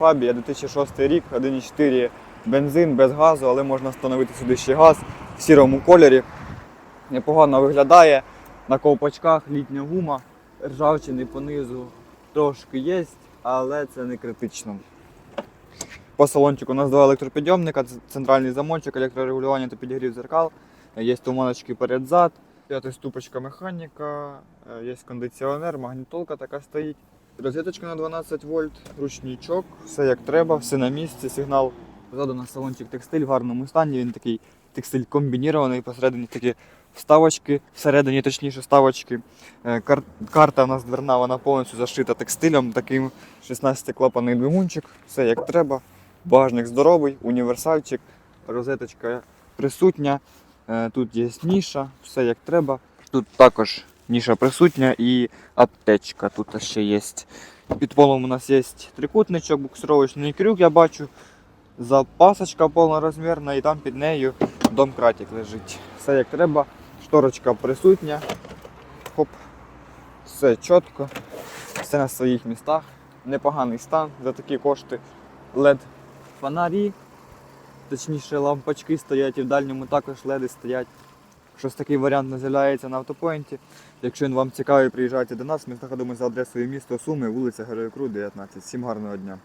Фабі, я 2006 рік, 1,4 бензин без газу, але можна встановити сюди ще газ в сірому кольорі. Непогано виглядає. На ковпачках літня гума, ржавчини понизу трошки є, але це не критично. По салончику у нас два електропідйомника, центральний замочок, електрорегулювання та підігрів зеркал. Є туманочки перед-зад, п'ятиступочка механіка, е, є кондиціонер, магнітолка така стоїть. Розеточка на 12 вольт, ручничок, все як треба, все на місці, сигнал. Ззаду на салончик текстиль в гарному стані, він такий текстиль комбінірований, посередині такі вставочки, всередині точніше вставочки. Е, кар- карта у нас дверна, вона повністю зашита текстилем, таким 16-клапаний двигунчик, все як треба. Багажник здоровий, універсальчик, розеточка присутня. Е, Тут є ніша, все як треба. Тут також ніша присутня і аптечка тут ще є. Під полом у нас є трикутничок, буксировочний крюк, я бачу. Запасочка повнорозмірна і там під нею домкратик лежить. Все як треба. Шторочка присутня. Хоп. Все чітко. Все на своїх містах. Непоганий стан за такі кошти. LED фонарі. Точніше, лампочки стоять і в дальньому також леди стоять. Щось такий варіант не з'являється на автопоінті. Якщо він вам цікавий, приїжджайте до нас. Ми знаходимося за адресою міста Суми, вулиця Героїв Кру, 19. Всім гарного дня.